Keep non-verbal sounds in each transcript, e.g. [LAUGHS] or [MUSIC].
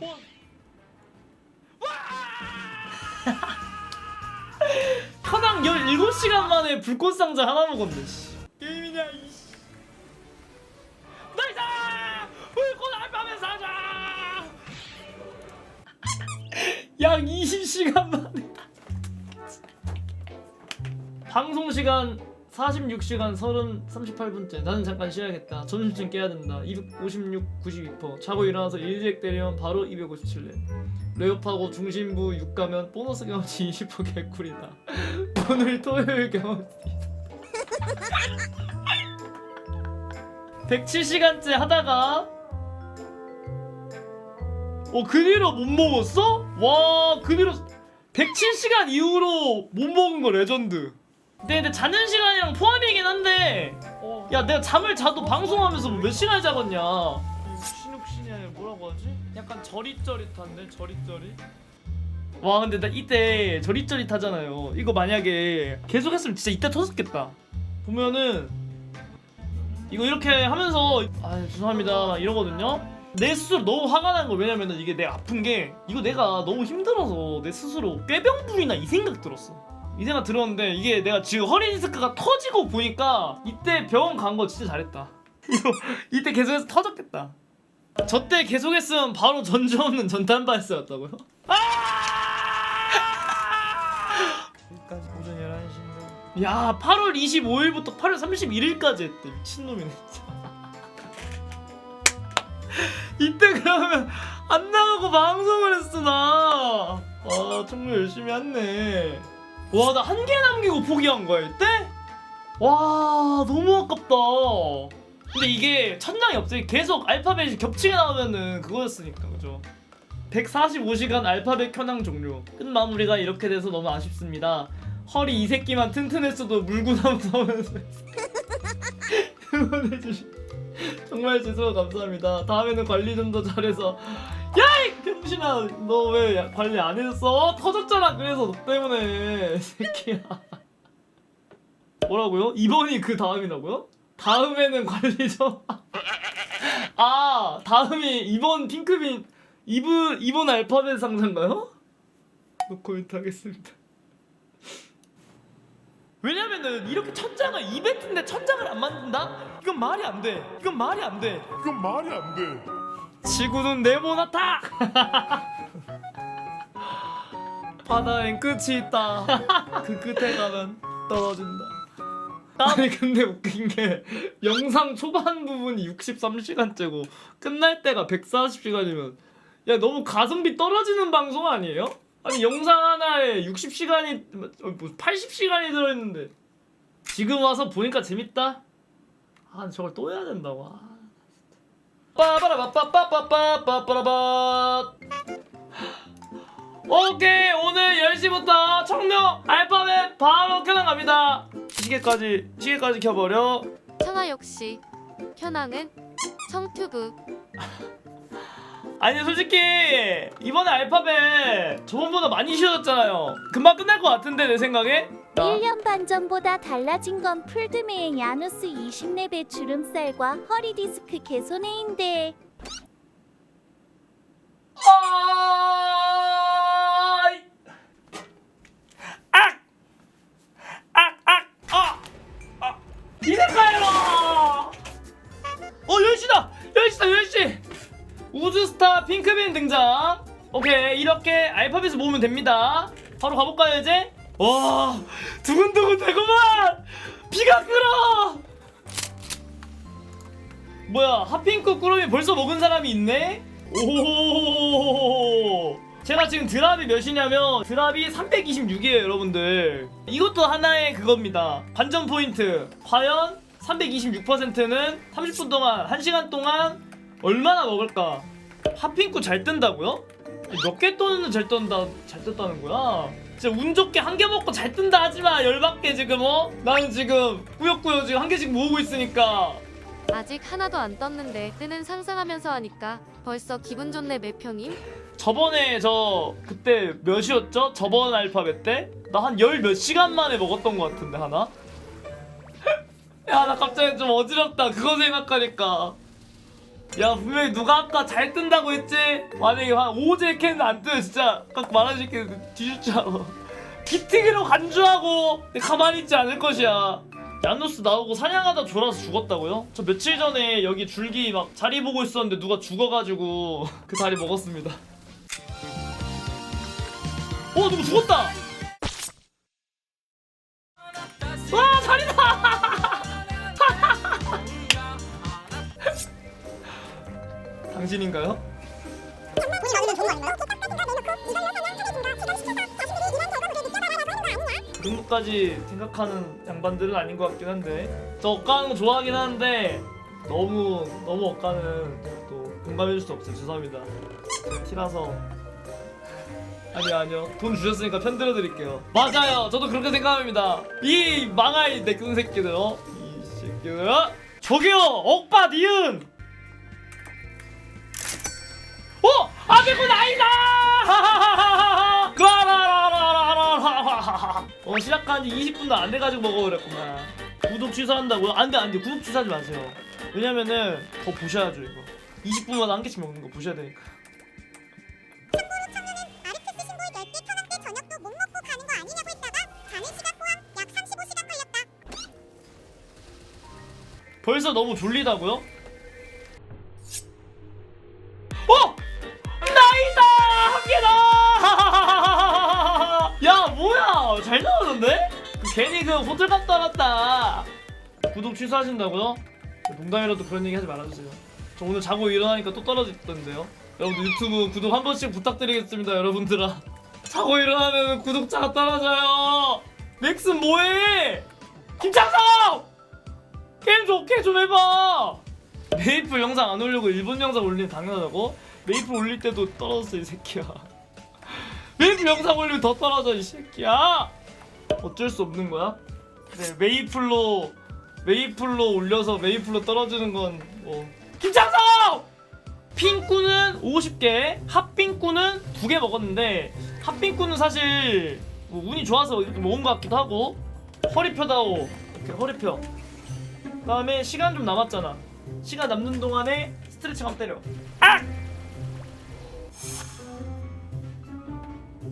원. 현황 17시간 만에 불꽃 상자 하나 먹었네 씨. 46시간 30, 38분째. 나는 잠깐 쉬어야겠다. 점심쯤 깨야 된다. 256, 92% 자고 일어나서 일렉 때리면 바로 257렙 레오파고 중심부 6 가면 보너스 경험치 20% 개꿀이다. [LAUGHS] 오늘 토요일 경험치. 107시간째 하다가 어, 그 뒤로 못 먹었어? 와, 그 뒤로 107시간 이후로 못 먹은 거 레전드. 근데, 근데 자는 시간이랑 포함이긴 한데, 야, 내가 잠을 자도 방송하면서 뭐몇 시간 자겠냐? 욱신욱신이 아니라 뭐라고 하지? 약간 저릿저릿한데, 저릿저릿? 와, 근데 나 이때 저릿저릿 하잖아요. 이거 만약에 계속 했으면 진짜 이때 터졌겠다. 보면은, 이거 이렇게 하면서, 아, 죄송합니다. 막 이러거든요? 내 스스로 너무 화가 난 거 왜냐면은 이게 내가 아픈 게 이거 내가 너무 힘들어서 내 스스로 꾀병불이나 이 생각 들었어 이 생각 들었는데 이게 내가 지금 허리 디스크가 터지고 보니까 이때 병원 간 거 진짜 잘했다 이거 [LAUGHS] 이때 계속해서 터졌겠다 저 때 계속했으면 바로 전주 없는 전탄발사였다고요? 여기까지 오전 11시인데 야 8월 25일부터 8월 31일까지 했대 미친놈이네 진짜 [LAUGHS] 이때 그러면 안 나가고 방송을 했어 나. 아 정말 열심히 했네. 와 나 한 개 남기고 포기한 거야 이때? 와 너무 아깝다. 근데 이게 천장이 없어. 계속 알파벳이 겹치게 나오면은 그거였으니까 그죠? 145시간 알파벳 현황 종료. 끝 마무리가 이렇게 돼서 너무 아쉽습니다. 허리 이 새끼만 튼튼했어도 물구나무 서면서 [LAUGHS] 응원해주시. 정말 죄송 감사합니다. 다음에는 관리 좀 더 잘해서 야이 병신아 너 왜 관리 안 해줬어? 터졌잖아 그래서 너 때문에 [LAUGHS] 이 새끼야. 뭐라고요? 이번이 그 다음이라고요? 다음에는 관리 좀. 아 다음이 이번 핑크빈 이브 이번 알파벳 상자인가요? 노코멘트 하겠습니다. 왜냐면은 이렇게 천장을 이벤트인데 천장을 안 만든다? 이건 말이 안 돼. 이건 말이 안 돼. 이건 말이 안 돼. 지구는 네모나다. [LAUGHS] 바다엔 끝이 있다. 그 끝에 가면 떨어진다. 아니 근데 웃긴 게 영상 초반 부분이 63시간째고 끝날 때가 140시간이면 야 너무 가성비 떨어지는 방송 아니에요? 아니 영상 하나에 60시간이 80시간이 들어있는데 지금 와서 보니까 재밌다? 아 저걸 또 해야 된다고 아. 빠바라바빠빠빠빠빠빠라바. 오케이 오늘 10시부터 청명 알파벳 바로 켜나 갑니다. 시계까지 시계까지 켜버려. 천하 역시 현황은 청튜브. 아니 솔직히 이번에 알파벳 저번보다 많이 쉬워졌잖아요. 금방 끝날 것 같은데 내 생각에 1년 반 전보다 달라진 건 풀드메의 야누스 20렙의 주름살과 허리 디스크 개손해인데 아이. 악! 악! 악! 아! 아! 이세카이로! 어, 10시다! 10시다, 10시! 우주스타 핑크빈 등장! 오케이, 이렇게 알파벳을 모으면 됩니다. 바로 가볼까요, 이제? 와, 두근두근 되구만! 비가 끓어! 뭐야, 핫핑크 꾸러미 벌써 먹은 사람이 있네? 오 제가 지금 드랍이 몇이냐면 드랍이 326이에요 여러분들 이것도 하나의 그겁니다 관전 포인트 과연 326%는 30분 동안 1시간 동안 얼마나 먹을까 핫핑크 잘 뜬다고요? 몇 개 떠는 잘 뜬다 잘 떴다는 거야 진짜 운 좋게 한 개 먹고 잘 뜬다 하지마 열받게 지금 어? 나는 지금 꾸역꾸역 지금 한 개씩 모으고 있으니까 아직 하나도 안 떴는데 뜨는 상상하면서 하니까 벌써 기분 좋네 매평임 저번에 저 그때 몇이었죠? 저번 알파벳 때? 나 한 열 몇 시간 만에 먹었던 것 같은데 하나? [LAUGHS] 야 나 갑자기 좀 어지럽다 그거 생각하니까 야 분명히 누가 아까 잘 뜬다고 했지? 만약에 한 오제 캔 안 뜨면 진짜 딱 말아줄게 뒤질 줄 알아 기특이로 간주하고 가만히 있지 않을 것이야. 야누스 나오고 사냥하다 졸아서 죽었다고요? 저 며칠 전에 여기 줄기 막 자리 보고 있었는데 누가 죽어가지고 [LAUGHS] 그 자리 먹었습니다. 어 누구 죽었다 당신인가요? 그 정도까지 생각하는 양반들은 아닌 것 같긴 한데. 저거 좋아하긴 하는데 너무 너무 제가 또 공감해줄 수 없어요. 죄송합니다. 티라서. 아니요 아니요. 돈 주셨으니까 편 들어드릴게요. 맞아요. 저도 그렇게 생각합니다. 이 망할 내큰 새끼들 어? 이 새끼들 어? 저기요! 억바 니은 어? 아베군 아이다! 그, 어 시작한 지 20분도 안 돼가지고 먹어버렸구만 구독 취소한다고요? 안돼 안돼 구독 취소하지 마세요 왜냐면은 더 보셔야죠 이거 20분마다 한 개씩 먹는 거 보셔야 되니까 참고로 청년은 아리투스 신고에 10개 켜놨때 저녁도 못 먹고 가는 거 아니냐고 했다가 자는 시간 포함 약 35시간 걸렸다. 벌써 너무 졸리다고요? 갔다 왔다 구독 취소하신다고요? 농담이라도 그런 얘기 하지 말아주세요 저 오늘 자고 일어나니까 또 떨어졌던데요 여러분들 유튜브 구독 한 번씩 부탁드리겠습니다 여러분들아 자고 일어나면 구독자가 떨어져요 맥슨 뭐해 김창성! 게임 좋게 좀 해봐. 메이플 영상 안 올리고 일본 영상 올리면 당연하다고? 메이플 올릴 때도 떨어졌어 이 새끼야. [LAUGHS] 메이플 영상 올리면 더 떨어져 이 새끼야. 어쩔 수 없는 거야? 그래 메이플로 메이플로 올려서 메이플로 떨어지는 건 뭐. 김창성! 핑꾸는 50개, 핫핑꾸는 2개 먹었는데 핫핑꾸는 사실 뭐 운이 좋아서 이렇게 모은 것 같기도 하고 허리 펴다오 이렇게 허리 펴 그다음에 시간 좀 남았잖아. 시간 남는 동안에 스트레칭 한번 때려. 아!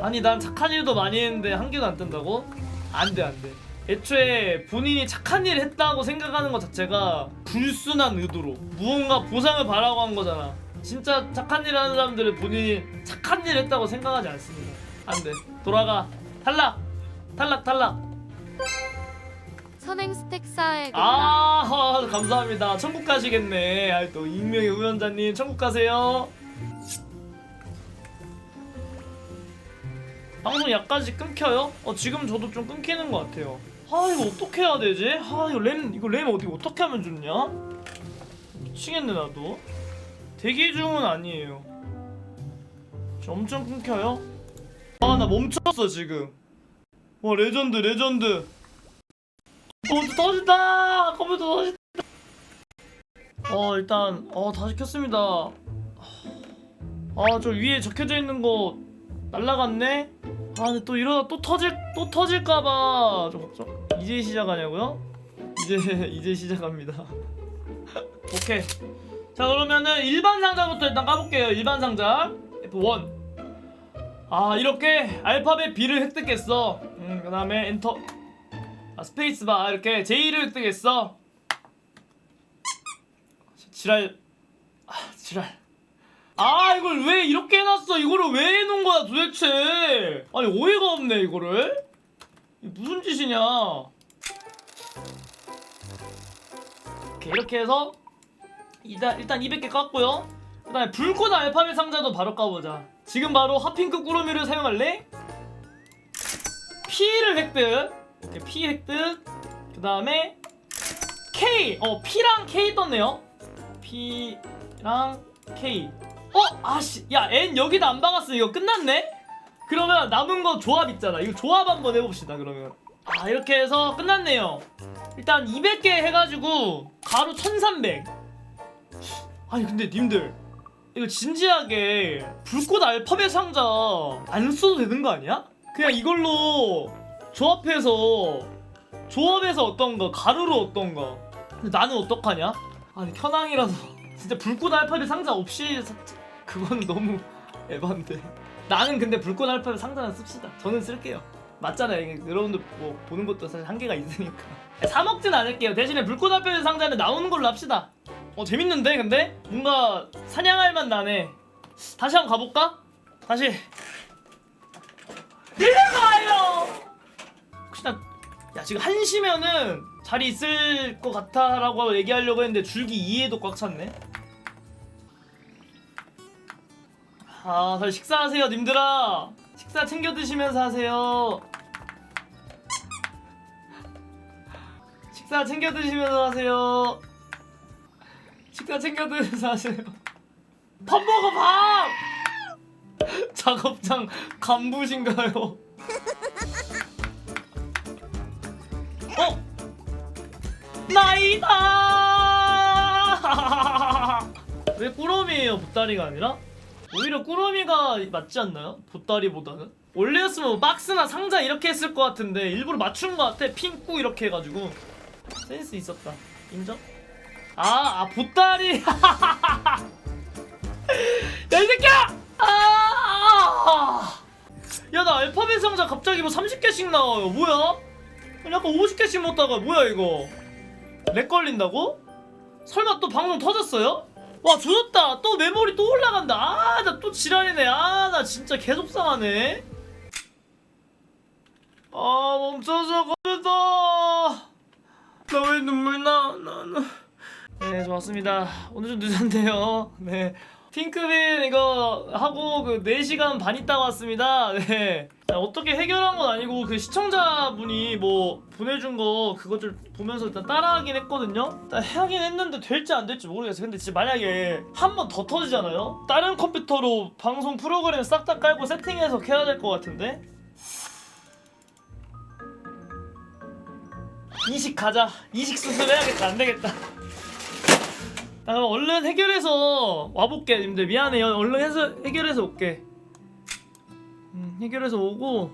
아니 난 착한 일도 많이 했는데 한 개도 안 뜬다고? 안 돼, 안 돼. 애초에 본인이 착한 일을 했다고 생각하는 것 자체가 불순한 의도로 무언가 보상을 바라고 한 거잖아. 진짜 착한 일 하는 사람들은 본인이 착한 일을 했다고 생각하지 않습니다. 안 돼. 돌아가. 탈락. 탈락, 탈락. 선행 스택 쌓아야겠다. 아 [LAUGHS] 감사합니다 천국 가시겠네 아이 또 익명의 우연자님 천국 가세요 방송 약간씩 끊겨요? 어 지금 저도 좀 끊기는 것 같아요 아 이거 어떻게 해야 되지? 아 이거 램 이거 램 어디 어떻게 하면 좋냐? 미치겠네 나도 대기 중은 아니에요 저 엄청 끊겨요? 아 나 멈췄어 지금 와 레전드 레전드 컴퓨터 터진다! 컴퓨터 터진다! 어 일단 어 다시 켰습니다 아 저 위에 적혀져 있는 거 날라갔네? 아 근데 또 이러다 또 터질 또 터질까봐 좀 걱정. 이제 시작하냐고요? 이제 [LAUGHS] 이제 시작합니다. [LAUGHS] 오케이. 자 그러면은 일반 상자부터 일단 까볼게요. 일반 상자. F1 아 이렇게 알파벳 B를 획득했어. 음 그 다음에 엔터. 아, 스페이스바. 이렇게 J를 획득했어. 지랄. 아 지랄 아 이걸 왜 이렇게 해놨어? 이거를 왜 해놓은 거야 도대체? 아니 오해가 없네 이거를. 무슨 짓이냐? 오케이 이렇게 해서 일단, 일단 200개 깠고요. 그 다음에 불꽃 알파벳 상자도 바로 까보자. 지금 바로 핫핑크 꾸러미를 사용할래? P를 획득. 이렇게 P 획득. 그 다음에 K. 어 P랑 K 떴네요. P랑 K 어? 아씨 야 N 여기다 안 박았어. 이거 끝났네? 그러면 남은 거 조합 있잖아. 이거 조합 한번 해봅시다 그러면. 아 이렇게 해서 끝났네요. 일단 200개 해가지고 가로 1300 아니 근데 님들 이거 진지하게 불꽃 알파벳 상자 안 써도 되는 거 아니야? 그냥 이걸로 조합해서 조합해서 어떤가 가루로 어떤가 근데 나는 어떡하냐? 아니 현황이라서. 진짜 불꽃 알파벳 상자 없이 사- 그거는 너무 에반데. 나는 근데 불꽃 알파벳 상자는 씁시다. 저는 쓸게요. 맞잖아요. 여러분들 뭐 보는 것도 사실 한계가 있으니까. [LAUGHS] 사 먹진 않을게요. 대신에 불꽃 알파벳 상자는 나오는 걸로 합시다. 어 재밌는데 근데? 뭔가 사냥할 맛 나네. 다시 한번 가볼까? 다시. 일어나요! 혹시나 야 지금 1시면은 자리 있을 것 같아 라고 얘기하려고 했는데 줄기 2에도 꽉 찼네 아 다시 식사하세요 님들아 식사 챙겨 드시면서 하세요 식사 챙겨 드시면서 하세요 식사 챙겨 드시면서 하세요 밥 먹어 밥 작업장 간부신가요 어? 나이다! [LAUGHS] 왜 꾸러미예요, 보따리가 아니라? 오히려 꾸러미가 맞지 않나요? 보따리보다는? 원래였으면 뭐 박스나 상자 이렇게 했을 것 같은데 일부러 맞춘 것 같아. 핑꾸 이렇게 해가지고 센스 있었다. 인정? 아, 아 보따리. [LAUGHS] 야이 새끼야! 아! 아! 야나 알파벳 상자 갑자기 뭐 30개씩 나와요. 뭐야? 아까 50개씩 먹다가 뭐야 이거 렉 걸린다고? 설마 또 방송 터졌어요? 와 조졌다. 또 메모리 또 올라간다. 아 나 또 지랄이네. 아 나 진짜 계속 상하네. 아 멈춰서 거렸다 나왜 눈물 나 나는 네 좋았습니다. 오늘 좀 늦었네요. [LAUGHS] 네. 핑크빈 이거 하고 그 4시간 반 있다 왔습니다. 네. 자, 어떻게 해결한 건 아니고 그 시청자분이 뭐 보내준 거좀 보면서 일단 따라하긴 했거든요. 일단 하긴 했는데 될지 안 될지 모르겠어요. 근데 진짜 만약에 한 번 더 터지잖아요? 다른 컴퓨터로 방송 프로그램 싹 다 깔고 세팅해서 해야 될 것 같은데? 이식 가자. 이식 수술해야겠다. 안 되겠다. 나 얼른 해결해서 와볼게. 님들 미안해요. 얼른 해서 해결해서 올게. 음, 해결해서 오고